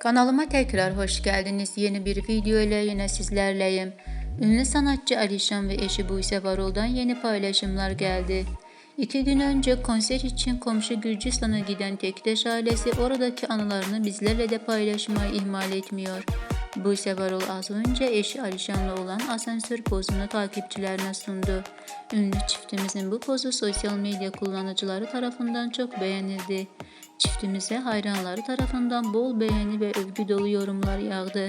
Kanalıma tekrar hoş geldiniz. Yeni bir video ile yine sizlerleyim. Ünlü sanatçı Alişan ve eşi Buse Varol'dan yeni paylaşımlar geldi. İki gün önce konser için komşu Gürcistan'a giden Tektaş ailesi oradaki anılarını bizlerle de paylaşmayı ihmal etmiyor. Buse Varol az önce eşi Alişan'la olan asansör pozunu takipçilerine sundu. Ünlü çiftimizin bu pozu sosyal medya kullanıcıları tarafından çok beğenildi. Çiftimize hayranları tarafından bol beğeni ve övgü dolu yorumlar yağdı.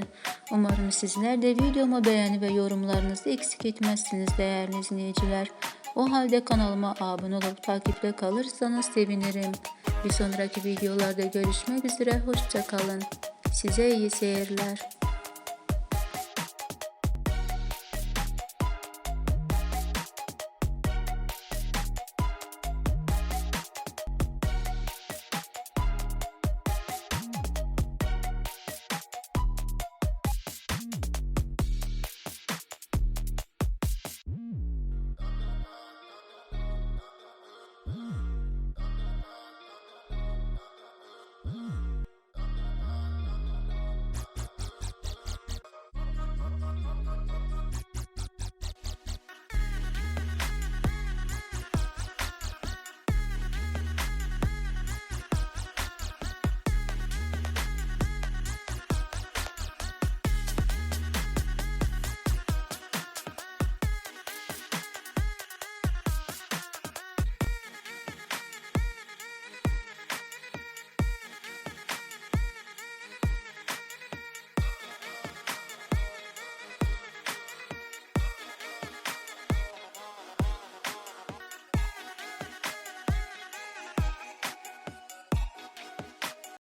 Umarım sizler de videomu beğeni ve yorumlarınızı eksik etmezsiniz değerli izleyiciler. O halde kanalıma abone olup takipte kalırsanız sevinirim. Bir sonraki videolarda görüşmek üzere, hoşçakalın. Size iyi seyirler.